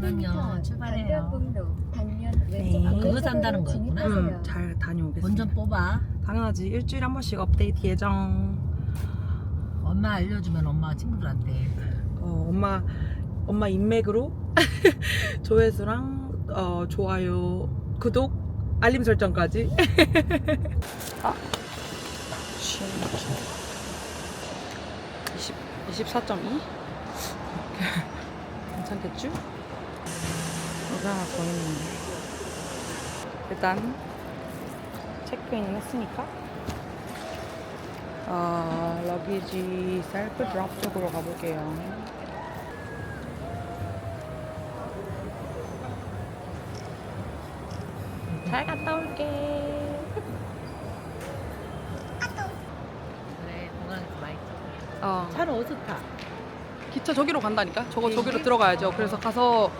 저는요, 출발해요. 방면 네. 왼쪽 아, 그거 산다는 거였구나. 진입하세요. 음, 잘 다녀오겠습니다. 본전 뽑아. 당연하지. 일주일에 한 번씩 업데이트 예정. 엄마 알려주면 엄마가 친구들한테. 어, 엄마 엄마 인맥으로 조회수랑 어, 좋아요, 구독, 알림 설정까지. 아, 20, 24.2? 괜찮겠죠? 여기 하나 더 있는데. 일단 체크인은 했으니까 어, 러기지 셀프 드랍 쪽으로 가볼게요. 잘 갔다 올게. 그래, 공항에서 많이 타. 어, 차는 어디서 타? 기차 저기로 간다니까? 저거 비행기? 저기로 들어가야죠. 그래서 가서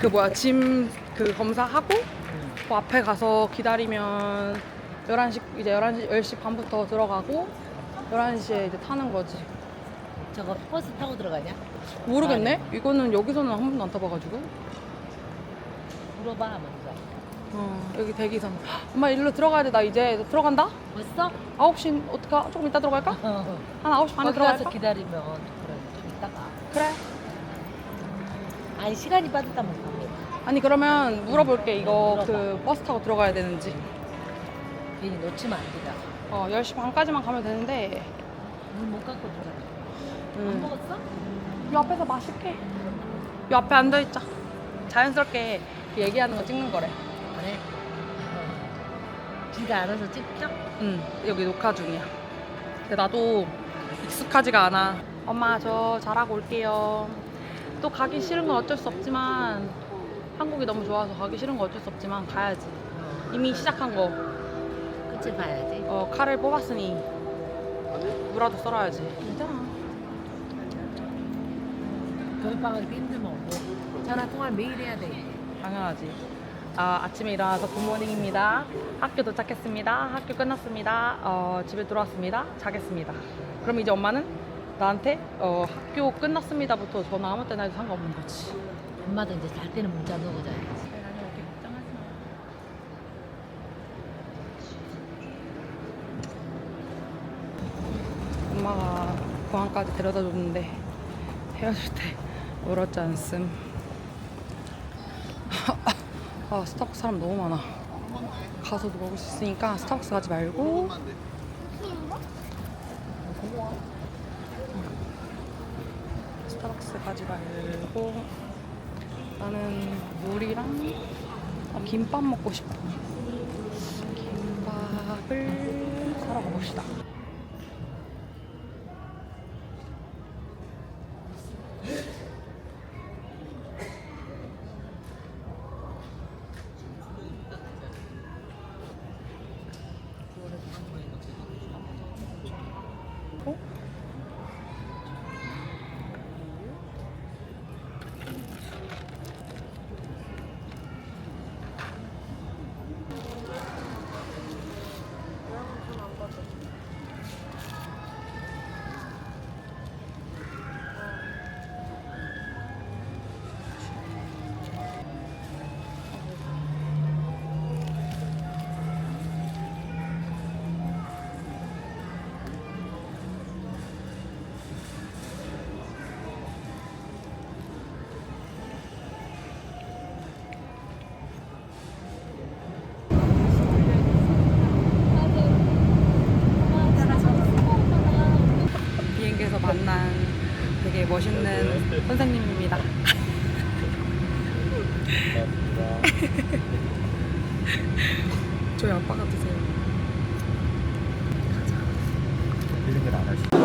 그 뭐야 짐 그 검사하고 응. 그 앞에 가서 기다리면 11시 이제 11시 10시 반부터 들어가고 11시에 이제 타는 거지. 저거 버스 타고 들어가냐? 모르겠네. 이거는 여기서는 한 번도 안 타봐가지고. 물어봐, 먼저. 어, 여기 대기선. 헉, 엄마 일로 들어가야 돼. 나 이제 들어간다. 벌써? 9시 어떡하? 조금 이따 들어갈까? 어. 한 9시 반에 거기 가서 들어갈까? 기다리면 그래, 좀 이따가. 그래. 아니, 시간이 빠졌다면 가면 아니 그러면 물어볼게. 이거. 그 버스 타고 들어가야 되는지. 괜히 놓치면 안 되잖아. 어, 10시 반까지만 가면 되는데. 물 못 갖고 들어가. 안 음. 먹었어? 이 앞에서 맛있게. 이 앞에 앉아 있자. 자연스럽게 얘기하는 거 찍는 거래. 그래. 어. 지가 알아서 찍죠? 응, 여기 녹화 중이야. 근데 나도 익숙하지가 않아. 엄마, 저 잘하고 올게요. 또 가기 싫은 건 어쩔 수 없지만, 한국이 너무 좋아서 가기 싫은 건 어쩔 수 없지만, 가야지. 어. 이미 시작한 거, 끝을 봐야지. 어, 칼을 뽑았으니, 무라도 썰어야지. 괜찮아. 겨울방학 때 힘들면 뭐 전화 통화 매일 해야 돼. 당연하지. 아, 아침에 일어나서 굿모닝입니다. 학교 도착했습니다. 학교 끝났습니다. 어, 집에 들어왔습니다. 자겠습니다. 그럼 이제 엄마는 나한테 어, 학교 끝났습니다부터 전화 아무 때나 해도 상관없는 거지. 엄마도 이제 잘 때는 문자 넣고 자야지. 엄마가 공항까지 데려다 줬는데 헤어질 때 울었지 않음. 아, 스타벅스 사람 너무 많아. 가서도 먹을 수 있으니까 스타벅스 가지 말고 스타벅스 가지 말고 나는 물이랑 아, 김밥 먹고 싶어. 김밥을 사러 가봅시다. 선생님입니다. 저희 아빠 같으세요. 이런 건안 하시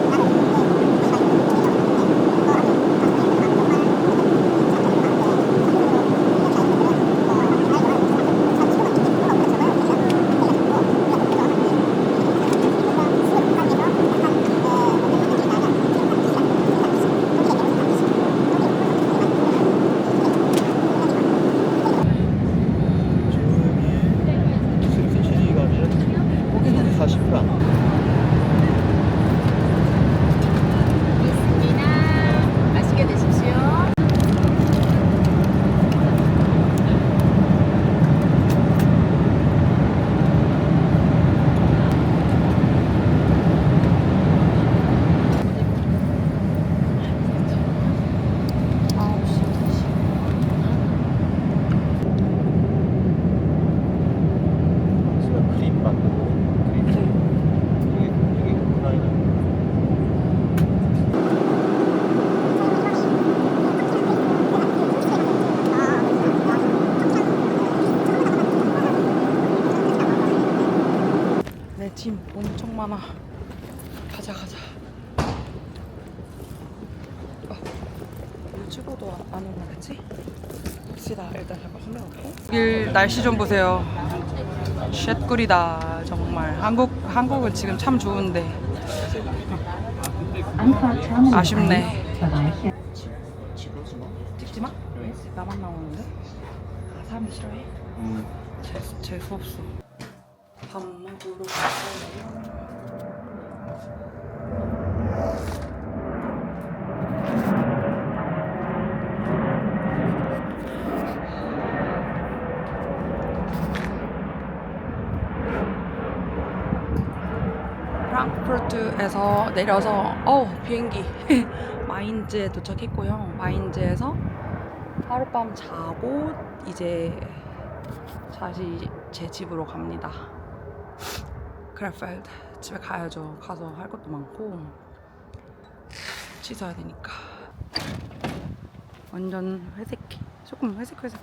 많아. 가자, 가자. 어. 뭐 아, 유튜버도 안 오나, 그치? 봅시다. 일단 잠깐 혼내볼게. 일 날씨 좀 보세요. 쉣꿀이다, 정말. 한국, 한국은 지금 참 좋은데. 아쉽네. 찍지 마? 나만 나오는데? 아, 사람들 싫어해? 음. 재수, 재수없어. 밥 먹으러 가요. 프랑크푸르트에서 내려서 어 비행기 마인즈에 도착했고요. 마인즈에서 하룻밤 자고 이제 다시 제 집으로 갑니다. 크래펠드 집에 가야죠. 가서 할 것도 많고 씻어야 되니까. 완전 회색해. 조금 회색 회색.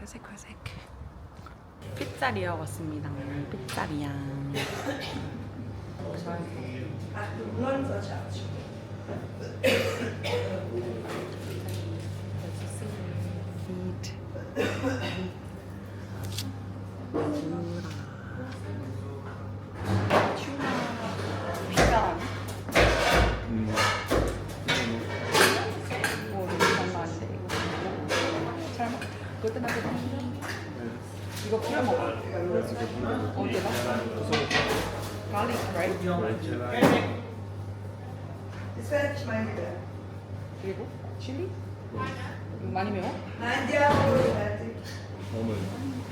회색 회색. 피자리아 왔습니다. 피자리아. 이거 뿌려 먹어. 어디다? garlic, right? 그리고 칠리? 많이 매워? 어머. 그때나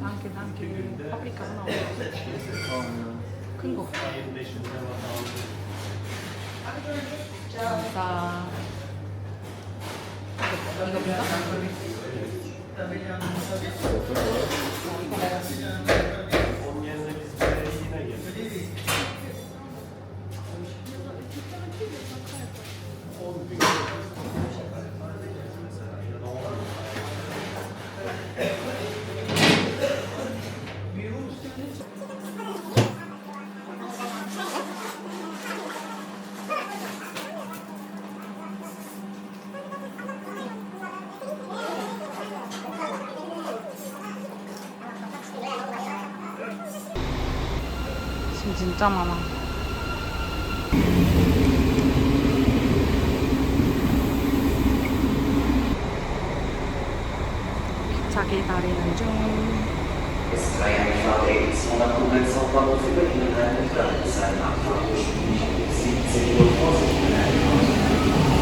단게 단게. 파프리카 하나. 어. 큰 거. 감사. 이거 이거 진짜 많아. 기차 기다리는 중.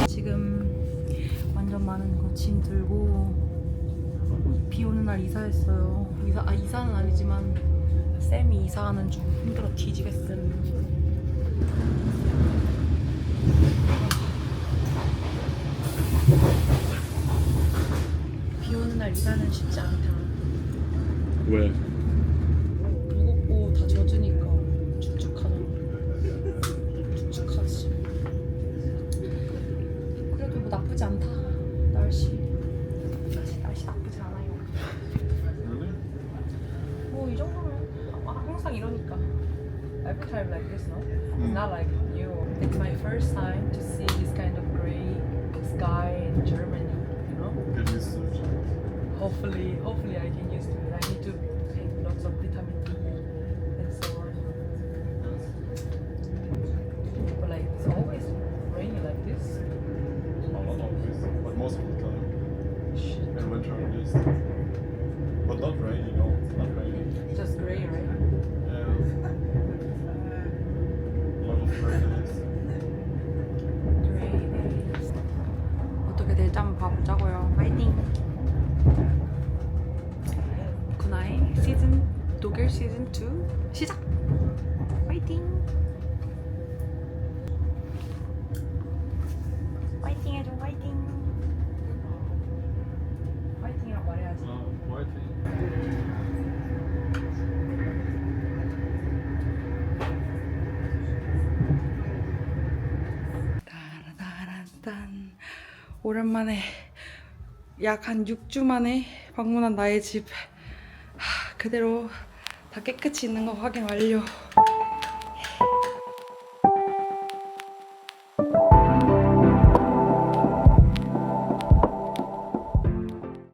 지금 완전 많은 거짐 들고 비 오는 날 이사했어요. 이사 아 이사는 아니지만 쌤이 이사하는 중 힘들어 뒤지겠음. 비 오는 날 이사는 쉽지 않다. 왜? 항상 이러니까 every time like this, no? It's not like new. It's my first time to see this kind of gray sky in Germany, you know? Good research. Hopefully, hopefully I can use it. I need to take lots of vitamin D and so on. But like it's always rainy like this. Well, not always, but most of the time. Shit. In winter at least. 나의 시즌 독일 시즌 2 시작! 파이팅! 파이팅 해줘 파이팅! 파이팅이라고 말해야지. Waiting. 따라따란딴 오랜만에 약 한 6주 만에 방문한 나의 집 하, 그대로 다 깨끗이 있는 거 확인 완료